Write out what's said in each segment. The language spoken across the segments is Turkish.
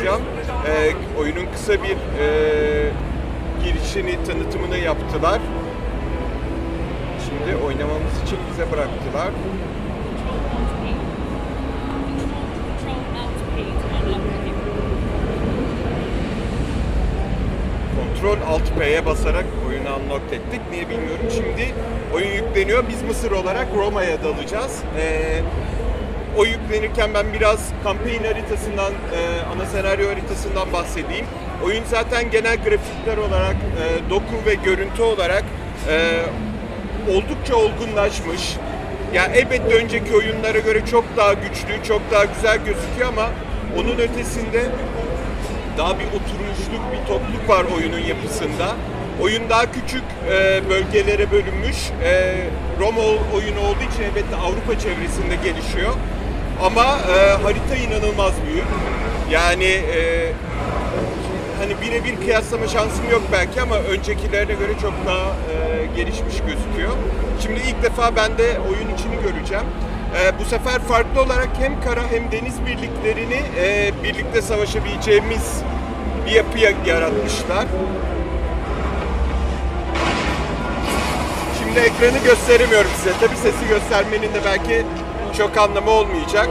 2'yi oynayacağım. E, oyunun kısa bir e, girişini, tanıtımını yaptılar. Şimdi oynamamız için bize bıraktılar. Kontrol Alt P'ye basarak oyunu unlock ettik. Niye bilmiyorum. Şimdi oyun yükleniyor. Biz Mısır olarak Roma'ya dalacağız. Ee, o yüklenirken ben biraz kampanya haritasından, e, ana senaryo haritasından bahsedeyim. Oyun zaten genel grafikler olarak, e, doku ve görüntü olarak e, oldukça olgunlaşmış. Ya elbette önceki oyunlara göre çok daha güçlü, çok daha güzel gözüküyor ama onun ötesinde daha bir oturmuşluk, bir topluluk var oyunun yapısında. Oyun daha küçük e, bölgelere bölünmüş. E, Roma oyunu olduğu için elbette Avrupa çevresinde gelişiyor. Ama e, harita inanılmaz büyük. Yani e, hani birebir kıyaslama şansım yok belki ama öncekilerine göre çok daha e, gelişmiş gözüküyor. Şimdi ilk defa ben de oyun içini göreceğim. E, bu sefer farklı olarak hem kara hem deniz birliklerini e, birlikte savaşabileceğimiz bir yapı yaratmışlar. Şimdi ekranı gösteremiyorum size. Tabi sesi göstermenin de belki çok anlamı olmayacak.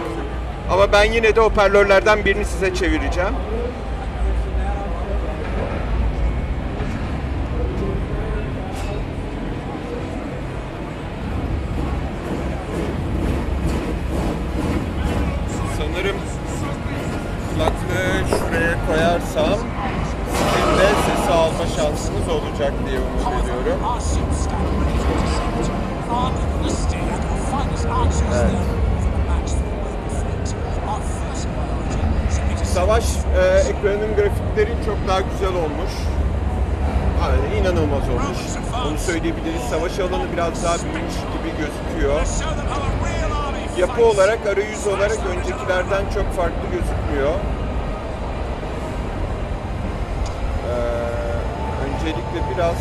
Ama ben yine de hoparlörlerden birini size çevireceğim. Sanırım kulaklığı şuraya koyarsam sizin de sesi alma şansınız olacak diye umut ediyorum. Evet. Savaş e, ekranının grafikleri çok daha güzel olmuş. Yani inanılmaz olmuş. Onu söyleyebiliriz. Savaş alanı biraz daha büyümüş gibi gözüküyor. Yapı olarak, arayüz olarak öncekilerden çok farklı gözükmüyor. Ee, öncelikle biraz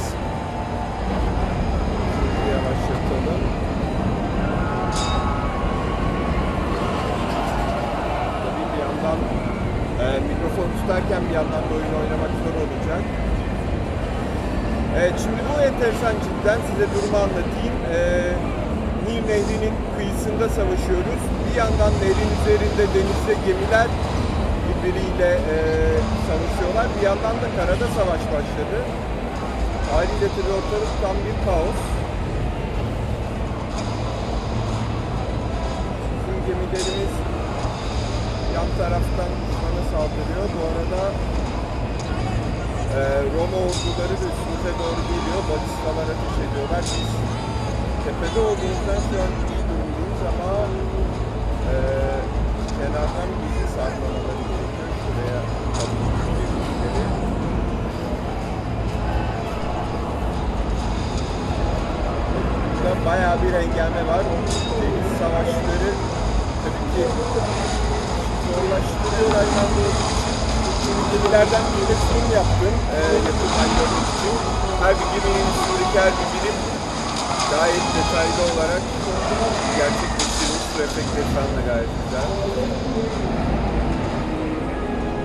yavaşlatalım. Mikrofon tutarken bir yandan da oyun oynamak zor olacak. Evet şimdi bu enteresan cidden size durumu anlatayım. Ee, Nil Nehri'nin kıyısında savaşıyoruz. Bir yandan nehrin üzerinde denizde gemiler birbiriyle e, savaşıyorlar. Bir yandan da karada savaş başladı. Haliyle tabii tam bir kaos. Bizim gemilerimiz yan taraftan saldırıyor. Bu arada ee, Roma orduları da üstümüze doğru geliyor. Balistalar ateş ediyorlar. Biz tepede olduğumuzdan şu an iyi durumdayız ama e, kenardan bizi sarmamaları gerekiyor. Şuraya. Burada bayağı bir engelme var. Deniz savaşları tabii ki zorlaştırıyor aynı anda olduğu için Şimdi gemilerden bir de sunum yaptım e, yakından görmek için. Her bir geminin üstündeki her bir birim gayet detaylı olarak gerçekleştirilmiş. Efektleri falan da gayet güzel.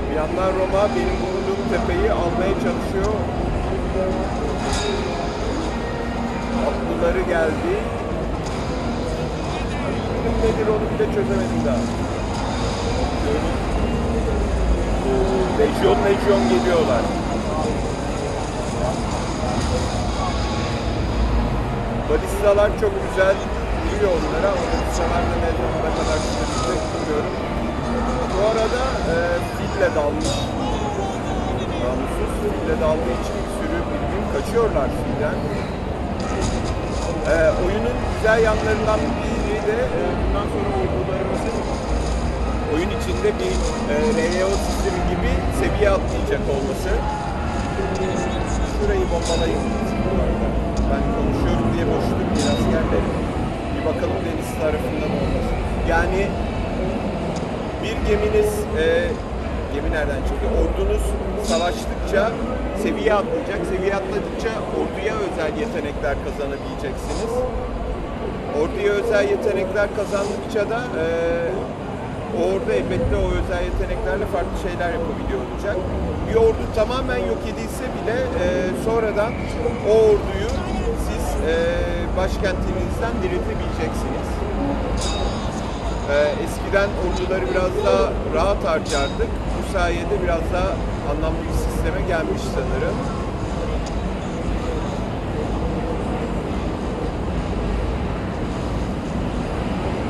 Bir yandan Roma benim bulunduğum tepeyi almaya çalışıyor. Atlıları geldi. Nedir onu bile çözemedim daha. Lejyon lejyon geliyorlar. Balistalar çok güzel vuruyor onlara ama balistalar da ne zamana kadar sürecek bilmiyorum. Bu arada e, fille dalmış. Namussuz fille daldığı için bir sürü bildiğin kaçıyorlar filden. E, oyunun güzel yanlarından biri de e, bundan sonra ordularımızın oyun içinde bir e, REO sistemi gibi seviye atlayacak olması. Şurayı bombalayayım. Ben konuşuyorum diye boşluk biraz yerlerim. Bir bakalım deniz tarafından olmasın. Yani bir geminiz, e, gemi nereden çıktı? Ordunuz savaştıkça seviye atlayacak. Seviye atladıkça orduya özel yetenekler kazanabileceksiniz. orduya özel yetenekler kazandıkça da e, orada elbette o özel yeteneklerle farklı şeyler yapabiliyor olacak. Bir ordu tamamen yok edilse bile e, sonradan o orduyu siz e, başkentinizden diriltebileceksiniz. E, eskiden orduları biraz daha rahat harcardık. Bu sayede biraz daha anlamlı bir sisteme gelmiş sanırım.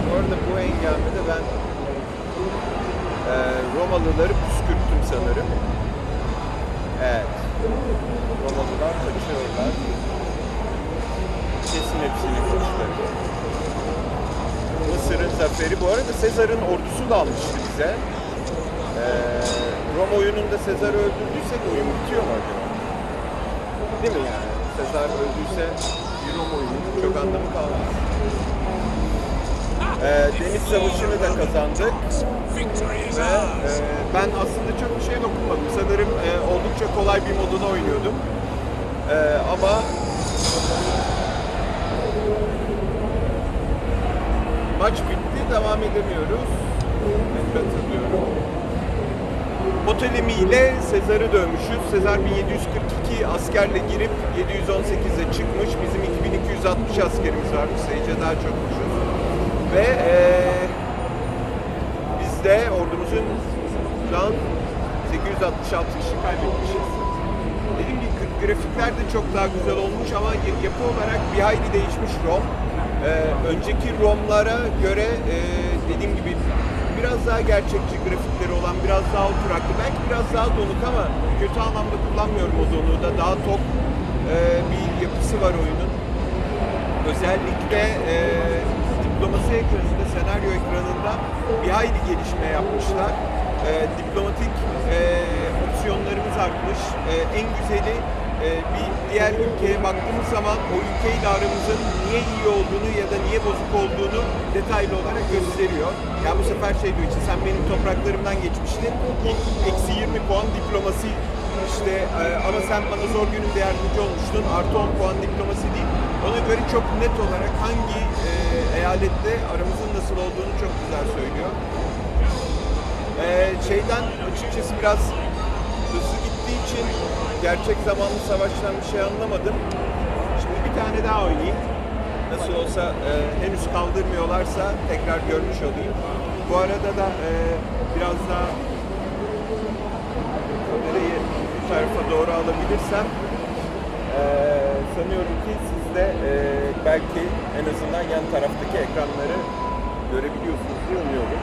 Bu arada bu engelmede ben e, Romalıları püskürttüm sanırım. Evet. Romalılar kaçıyorlar. Kesin hepsini kurtardı. Mısır'ın zaferi. Bu arada Sezar'ın ordusu da almıştı bize. Ee, Roma oyununda Sezar'ı öldürdüysek oyun bitiyor mu acaba? Değil mi yani? Sezar öldüyse bir Roma oyununun çok anlamı kalmaz. Ee, Deniz Savaşı'nı da kazandık. Ve e, ben aslında çok bir şey dokunmadım. Sanırım e, oldukça kolay bir modunu oynuyordum. E, ama maç bitti, devam edemiyoruz. Ben hatırlıyorum. Ptolemy ile Sezar'ı dövmüşüz. Sezar 1742 askerle girip 718'e çıkmış. Bizim 2260 askerimiz varmış. Sayıca daha çokmuşuz. Ve biz de ordumuzun şu an 866 kişi kaybetmişiz. Dediğim gibi gra- grafikler de çok daha güzel olmuş ama ya- yapı olarak bir hayli değişmiş Rom. Ee, önceki Romlara göre e, dediğim gibi biraz daha gerçekçi grafikleri olan, biraz daha oturaklı, belki biraz daha donuk ama kötü anlamda kullanmıyorum o donuğu da. Daha tok e, bir yapısı var oyunun. Özellikle e, ekranında, senaryo ekranında bir hayli gelişme yapmışlar. E, diplomatik e, opsiyonlarımız artmış. E, en güzeli e, bir diğer ülkeye baktığımız zaman o ülkeyle aramızın niye iyi olduğunu ya da niye bozuk olduğunu detaylı olarak gösteriyor. Ya bu sefer şey diyor işte sen benim topraklarımdan geçmiştin. İlk eksi 20 puan diplomasi işte e, ama sen bana zor günümde yardımcı olmuştun. Artı 10 puan diplomasi değil. Ona göre çok net olarak hangi e, eyalette aramızın nasıl olduğunu çok güzel söylüyor. E, şeyden açıkçası biraz hızlı gittiği için gerçek zamanlı savaştan bir şey anlamadım. Şimdi bir tane daha oynayayım. Nasıl olsa e, henüz kaldırmıyorlarsa tekrar görmüş olayım. Bu arada da e, biraz daha kamerayı bu tarafa doğru alabilirsem eee, sanıyorum ki siz de eee, belki en azından yan taraftaki ekranları görebiliyorsunuz diye umuyorum.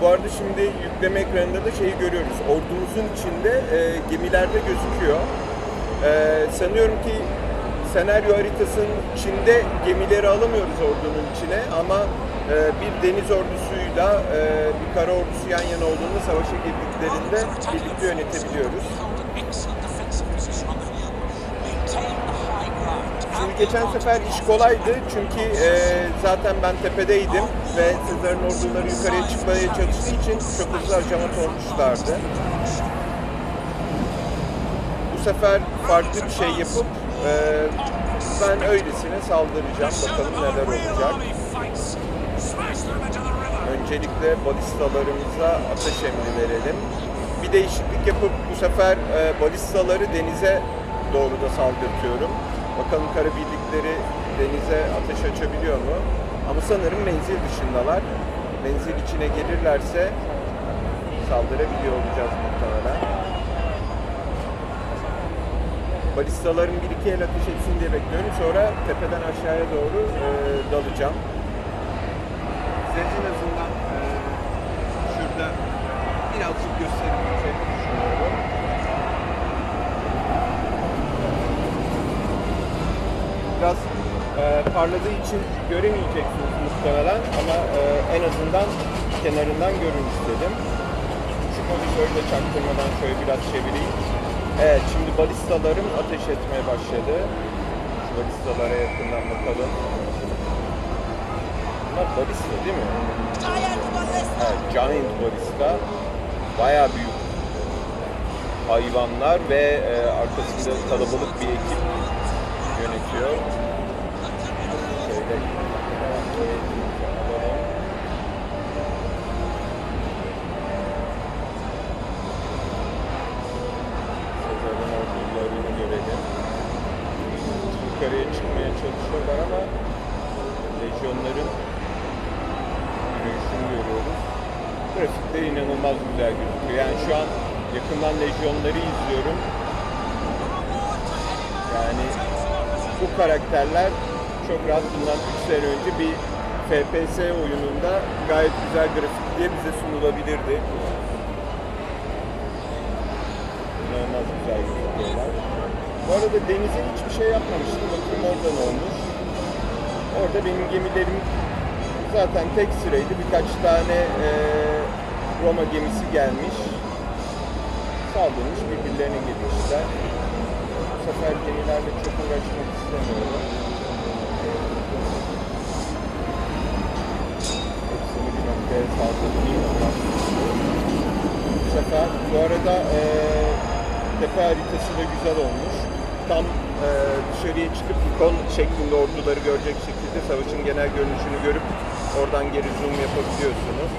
Bu arada şimdi yükleme ekranında da şeyi görüyoruz. Ordumuzun içinde eee gemilerde gözüküyor. Eee, sanıyorum ki senaryo haritasının içinde gemileri alamıyoruz ordunun içine ama eee, bir deniz ordusuyla eee, bir kara ordusu yan yana olduğunda savaşa girdiklerinde birlikte yönetebiliyoruz. Şimdi geçen sefer iş kolaydı çünkü eee, zaten ben tepedeydim ve Sezar'ın orduları yukarıya çıkmaya çalıştığı için çok hızlı hacamat olmuşlardı. Bu sefer farklı bir şey yapıp eee, ben öylesine saldıracağım. Bakalım neler olacak. Öncelikle balistalarımıza ateş emri verelim. Bir değişiklik yapıp bu sefer e, balistaları denize doğru da saldırtıyorum. Bakalım kara birlikleri denize ateş açabiliyor mu? Ama sanırım menzil dışındalar. Menzil içine gelirlerse saldırabiliyor olacağız muhtemelen. Balistaların bir iki el ateş etsin diye bekliyorum. Sonra tepeden aşağıya doğru e, dalacağım. En azından e, şurada birazcık düşünüyorum. Biraz e, parladığı için göremeyeceksiniz muhtemelen ama e, en azından kenarından görün istedim. Şu monitörü de çaktırmadan şöyle biraz çevireyim. Evet, şimdi balistalarım ateş etmeye başladı. Balistalara yakından bakalım. Bunlar balista değil mi? Evet, giant balista. Bayağı büyük hayvanlar ve e, arkasında kalabalık bir ekip yönetiyor. Şöyle. Yukarıya çıkmaya çalışıyorlar ama lejyonların yürüyüşünü görüyoruz. Grafikte inanılmaz güzel gözüküyor. Yani şu an yakından lejyonları izliyorum. Yani bu karakterler çok rahat bundan 3 sene önce bir FPS oyununda gayet güzel grafik diye bize sunulabilirdi. İnanılmaz güzel gözüküyorlar. Bu arada denize hiçbir şey yapmamıştım. Bakın oradan olmuş. Orada benim gemilerim zaten tek sıraydı. Birkaç tane eee, Roma gemisi gelmiş. Saldırmış birbirlerine girmişler. Bu sefer gemilerle çok uğraşmak istemiyorum. Hepsini bir noktaya saldırayım. Bu sefer bu arada eee tepe haritası da güzel olmuş. Tam eee, dışarıya çıkıp ikon şeklinde orduları görecek şekilde savaşın genel görünüşünü görüp oradan geri zoom yapabiliyorsunuz.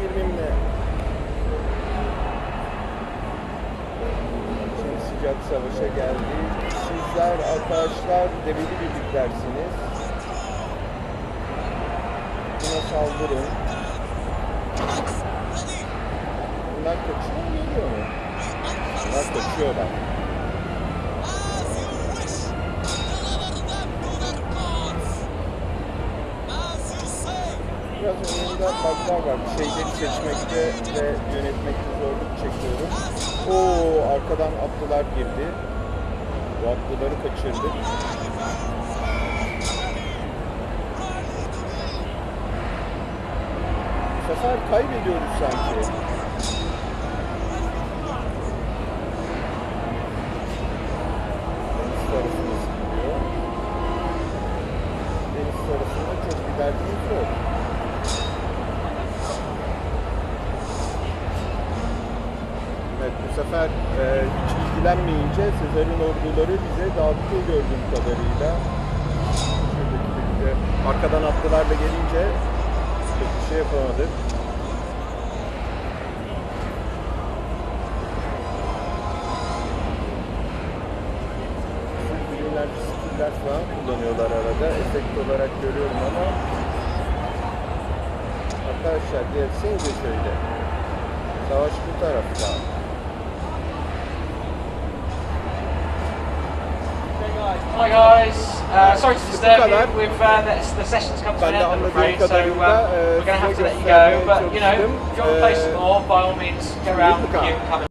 Birimle? Şimdi sıcak savaşa geldik. Sizler arkadaşlar debeli birliklersiniz. Buna saldırın. Bunlar kaçıyor mu geliyor mu? Bunlar kaçıyorlar. Oyunda bug'lar var. Şeyleri seçmekte ve yönetmekte zorluk çekiyorum. Oo arkadan atlılar girdi. Bu atlıları kaçırdık. Bu sefer kaybediyoruz sanki. Deniz tarafımız gidiyor. Deniz tarafında çok bir derdimiz yok. Evet bu sefer e, hiç ilgilenmeyince Sezar'ın orduları bize dağıttı gördüğüm kadarıyla. Şuradaki de bize arkadan atlılar da gelince çok bir şey yapamadık. Bilimler, skiller falan kullanıyorlar arada. Efekt olarak görüyorum ama Arkadaşlar gelsenize şöyle. Savaş bu tarafta. Hi guys, uh, sorry to disturb you. We've uh, the, the session's come to an end, I'm afraid. So uh, e, we're going to have to let you go. But you know, if you want to play some E, more, by all means, go around